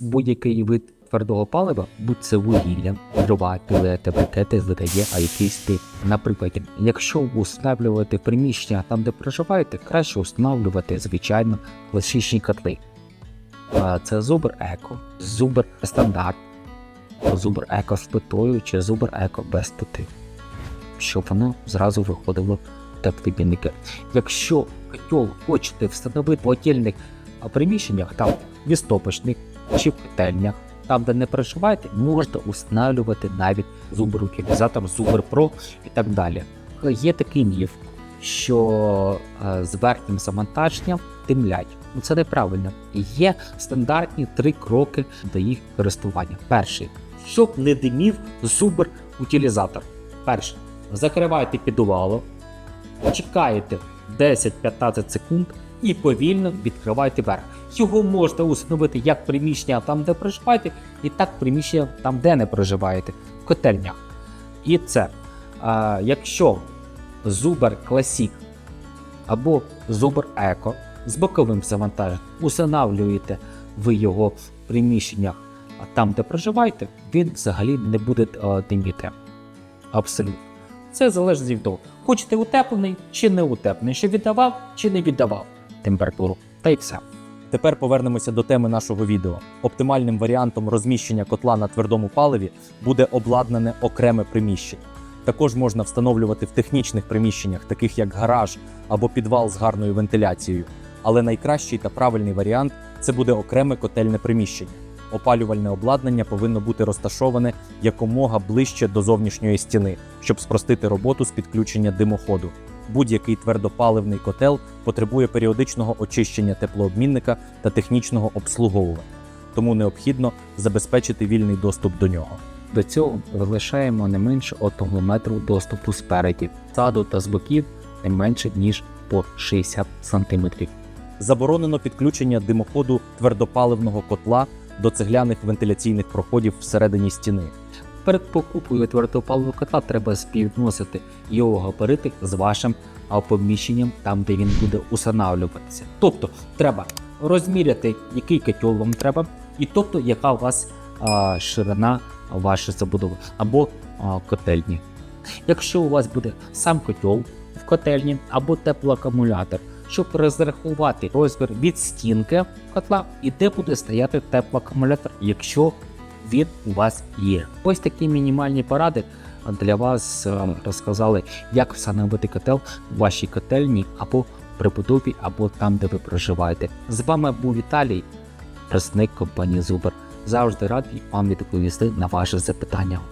Будь-який вид твердого палива, будь це вугілля, дрова, пілети, брикети, видає якийсь тип. Наприклад, якщо ви встановлюєте приміщення там, де проживаєте, краще встановлювати звичайно класичні котли. Це Зубр Еко, Зубр Стандарт, Зубр Еко з плитою чи Зубр Еко без плити, щоб воно зразу виходило теплі бінники. Якщо котел хочете встановити в отдільних а, приміщеннях, там в істопочних чи в котельнях, там, де не проживаєте, можете встановлювати навіть зубр утилізатор, зубр Pro і так далі. Є такий міф, що е, з верхнім завантаженням димлять. Ну це неправильно. Є стандартні три кроки до їх користування. Перший, щоб не димів зубр утилізатор. Перше, закривайте підувало, чекаєте 10-15 секунд і повільно відкривайте верх. Його можна установити як приміщення там, де проживаєте, і так приміщення там, де не проживаєте, в котельнях. І це, а, якщо Зубер Classic або Зубер Еко з боковим завантаженням устанавлюєте ви його в приміщеннях там, де проживаєте, він взагалі не буде диміти. Абсолютно. Це залежить від того, хочете утеплений чи не утеплений, що віддавав чи не віддавав температуру. Та й все. Тепер повернемося до теми нашого відео. Оптимальним варіантом розміщення котла на твердому паливі буде обладнане окреме приміщення. Також можна встановлювати в технічних приміщеннях, таких як гараж або підвал з гарною вентиляцією. Але найкращий та правильний варіант це буде окреме котельне приміщення. Опалювальне обладнання повинно бути розташоване якомога ближче до зовнішньої стіни, щоб спростити роботу з підключення димоходу. Будь-який твердопаливний котел потребує періодичного очищення теплообмінника та технічного обслуговування, тому необхідно забезпечити вільний доступ до нього. До цього залишаємо не менше 1 метру доступу спереді, ззаду та з боків не менше ніж по 60 см. Заборонено підключення димоходу твердопаливного котла до цегляних вентиляційних проходів всередині стіни. Перед покупкою твердопаливного котла треба співвносити його габарити з вашим поміщенням, там де він буде устанавлюватися. Тобто треба розміряти, який котел вам треба, і тобто яка у вас а, ширина вашої забудови або а, котельні. Якщо у вас буде сам котел в котельні або теплоакумулятор, щоб розрахувати розмір від стінки котла і де буде стояти теплоакумулятор, якщо він у вас є. Ось такі мінімальні поради для вас е, розказали, як встановити котел в вашій котельні або при будові, або там, де ви проживаєте. З вами був Віталій, представник компанії Зубер. Завжди радий вам відповісти на ваші запитання.